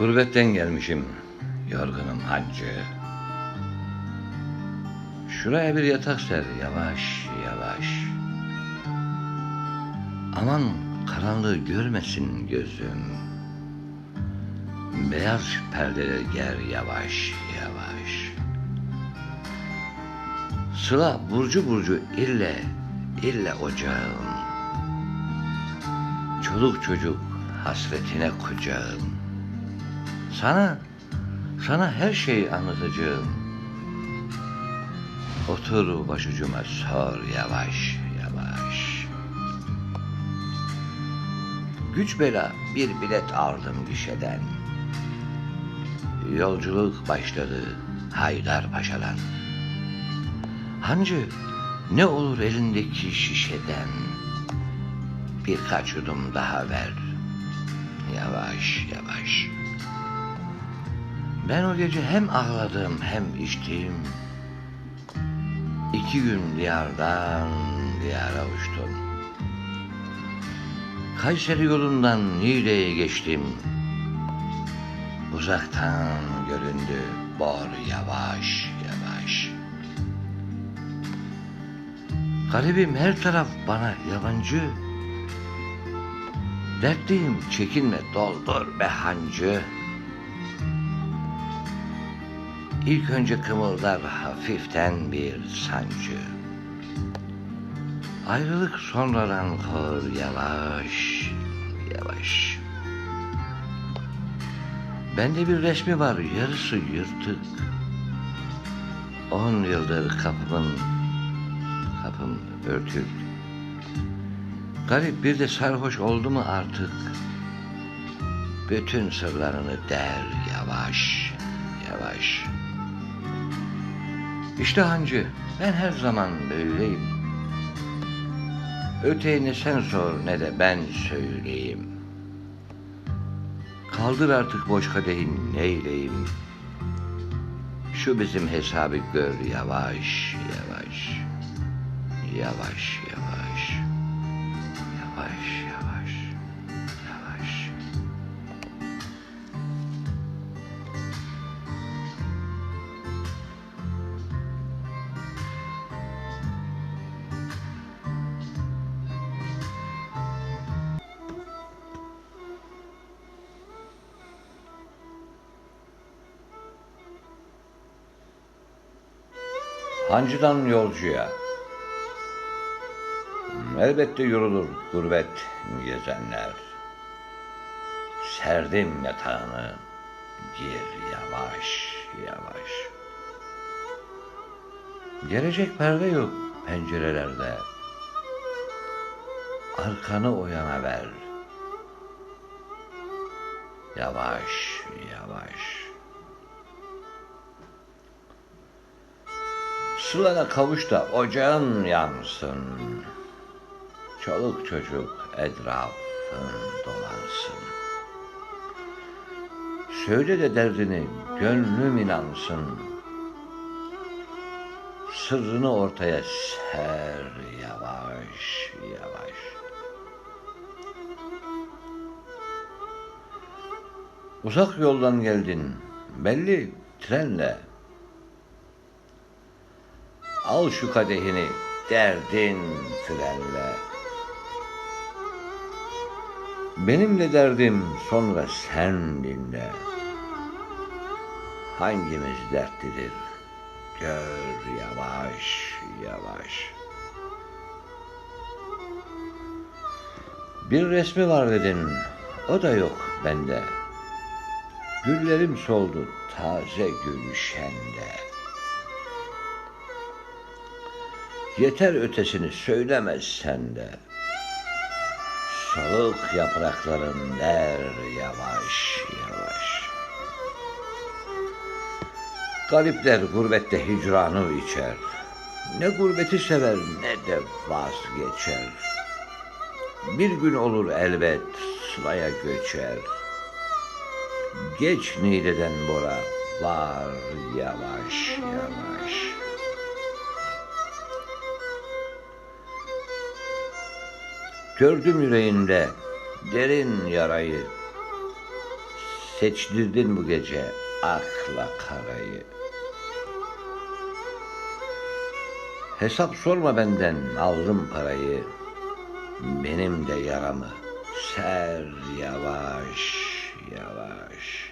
Gurbetten gelmişim, yorgunum hancı. Şuraya bir yatak ser, yavaş yavaş. Aman karanlığı görmesin gözüm. Beyaz perdeler ger yavaş yavaş. Sıla burcu burcu ille, ille ocağım. Çoluk çocuk hasretine kucağım. Sana, sana her şeyi anlatacağım. Otur başucuma sor yavaş yavaş. Güç bela bir bilet aldım gişeden. Yolculuk başladı Haydarpaşa'dan. Hancı ne olur elindeki şişeden birkaç yudum daha ver. Yavaş yavaş. Ben o gece hem ağladım hem içtim. İki gün diyardan diyara uçtum. Kayseri yolundan Niğde'ye geçtim. Uzaktan göründü bor yavaş yavaş. Garibim her taraf bana yabancı. Dertliyim çekinme doldur be hancı. İlk önce kımıldar hafiften bir sancı. Ayrılık sonradan kor yavaş yavaş. Bende bir resmi var yarısı yırtık. On yıldır kapımın kapım örtük. Garip bir de sarhoş oldu mu artık? Bütün sırlarını der yavaş yavaş. İşte hancı ben her zaman böyleyim. Öteğini sen sor ne de ben söyleyeyim. Kaldır artık boş kadehin neyleyim. Şu bizim hesabı gör yavaş yavaş. Yavaş yavaş. Yavaş yavaş. Hancıdan yolcuya. Elbette yorulur gurbet gezenler. Serdim yatağını, gir yavaş yavaş. Gelecek perde yok pencerelerde. Arkanı o yana ver. Yavaş yavaş. Sılana kavuş da ocağın yansın. Çoluk çocuk etrafın dolansın. Söyle de derdini gönlüm inansın. Sırrını ortaya ser yavaş yavaş. Uzak yoldan geldin belli trenle. Al şu kadehini derdin frenle. Benim de derdim sonra sen dinle. Hangimiz dertlidir? Gör yavaş yavaş. Bir resmi var dedin, o da yok bende. Güllerim soldu taze gülşende. Yeter ötesini söylemezsen de. Soluk yaprakların der yavaş yavaş. Garipler gurbette hicranı içer. Ne gurbeti sever ne de vazgeçer. Bir gün olur elbet sılaya göçer. Geç Niğde'den Bora var yavaş yavaş. Gördüm yüreğinde derin yarayı. Seçtirdin bu gece akla karayı. Hesap sorma benden alırım parayı. Benim de yaramı ser yavaş yavaş.